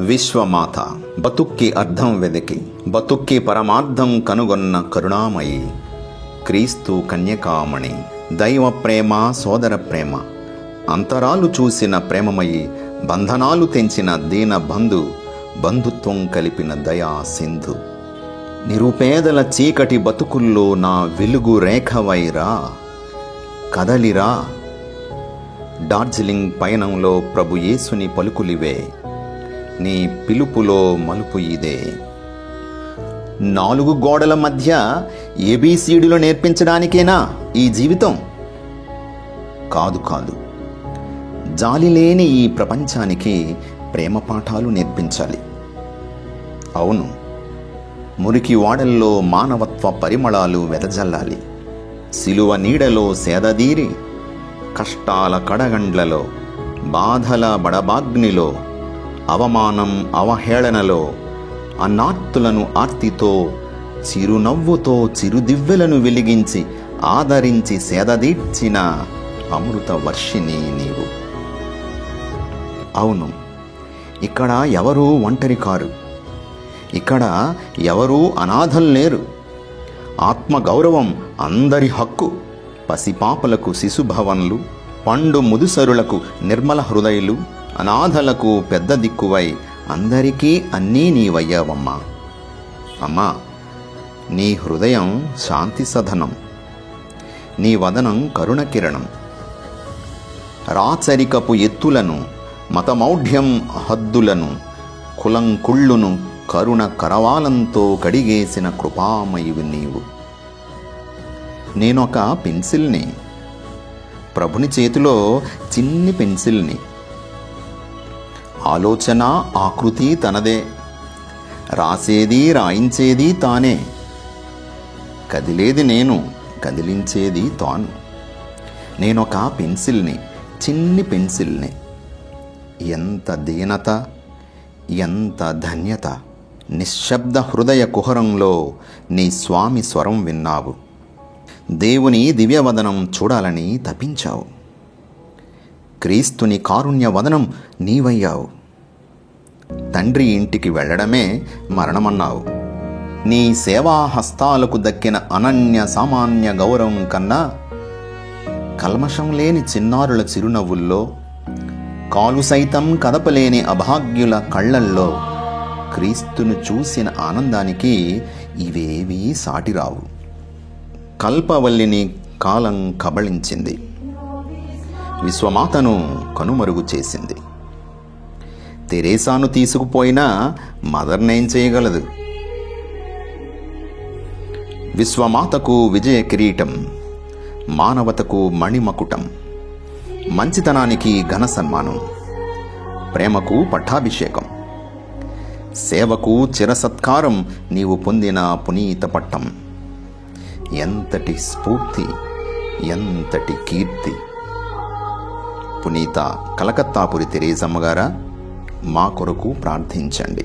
విశ్వమాత బతుక్కి అర్థం వెదికి బతుక్కి పరమార్థం కనుగొన్న కరుణామయి. క్రీస్తు కన్యకామణి దైవ ప్రేమ సోదర ప్రేమ అంతరాలు చూసిన ప్రేమమయి బంధనాలు తెంచిన దీన బంధు బంధుత్వం కలిపిన దయా సింధు. నిరుపేదల చీకటి బతుకుల్లో నా వెలుగు రేఖవైరా కదలిరా. డార్జిలింగ్ పయనంలో ప్రభు యేసుని పలుకులివే. నీ పిలుపులో మలుపు ఇదే. నాలుగు గోడల మధ్య ఏబీసీడీలు నేర్పించడానికేనా ఈ జీవితం? కాదు కాదు. జాలి లేని ఈ ప్రపంచానికి ప్రేమ పాఠాలు నేర్పించాలి. అవును. మురికి వాడల్లో మానవత్వ పరిమళాలు వెదజల్లాలి. సిలువ నీడలో సేదదీరి కష్టాల కడగండ్లలో బాధల బడబాగ్నిలో అవమానం అవహేళనలో అన్నార్తులను ఆర్తితో చిరునవ్వుతో చిరుదివ్వెలను వెలిగించి ఆదరించి సేదదీర్చిన అమృత వర్షిణి నీవు. అవును ఇక్కడ ఎవరూ ఒంటరి కారు. ఇక్కడ ఎవరూ అనాథలు లేరు. ఆత్మగౌరవం అందరి హక్కు. పసిపాపలకు శిశుభవన్లు పండు ముదుసరులకు నిర్మల హృదయులు అనాథలకు పెద్ద దిక్కువై అందరికీ అన్నీ నీవయ్యావమ్మా. అమ్మా నీ హృదయం శాంతి సధనం నీ వదనం కరుణ కిరణం. రాచరికపు ఎత్తులను మతమౌఢ్యం హద్దులను కులంకుళ్ళును కరుణ కరవాలంతో కడిగేసిన కృపామయువు నీవు. నేనొక పెన్సిల్ని. ప్రభుని చేతిలో చిన్ని పెన్సిల్ని. ఆలోచన ఆకృతి తనదే. రాసేది రాయించేది తానే. కదిలేది నేను కదిలించేది తాను. నేనొక పెన్సిల్ని చిన్ని పెన్సిల్ని. ఎంత దీనత ఎంత ధన్యత. నిశ్శబ్ద హృదయ కుహరంలో నీ స్వామి స్వరం విన్నావు. దేవుని దివ్యవదనం చూడాలని తపించావు. క్రీస్తుని కారుణ్య వదనం నీవయ్యావు. తండ్రి ఇంటికి వెళ్ళడమే మరణమన్నావు. నీ సేవా హస్తాలకు దక్కిన అనన్య సామాన్య గౌరవం కన్నా కల్మషం లేని చిన్నారుల చిరునవ్వుల్లో కాలు సైతం కదపలేని అభాగ్యుల కళ్ళల్లో క్రీస్తును చూసిన ఆనందానికి ఇవేవీ సాటిరావు. కల్పవల్లిని కాలం కబళించింది. విశ్వమాతను కనుమరుగు చేసింది. తెరేసాను తీసుకుపోయినా మదర్నేం చేయగలదు? విశ్వమాతకు విజయ కిరీటం మానవతకు మణిమకుటం మంచితనానికి ఘన సన్మానం ప్రేమకు పట్టాభిషేకం సేవకు చిరసత్కారం నీవు పొందిన పునీత పట్టం ఎంతటి స్ఫూర్తి ఎంతటి కీర్తి. పునీత కలకత్తాపురి తెరేజమ్మ గారా మా కొరకు ప్రార్థించండి.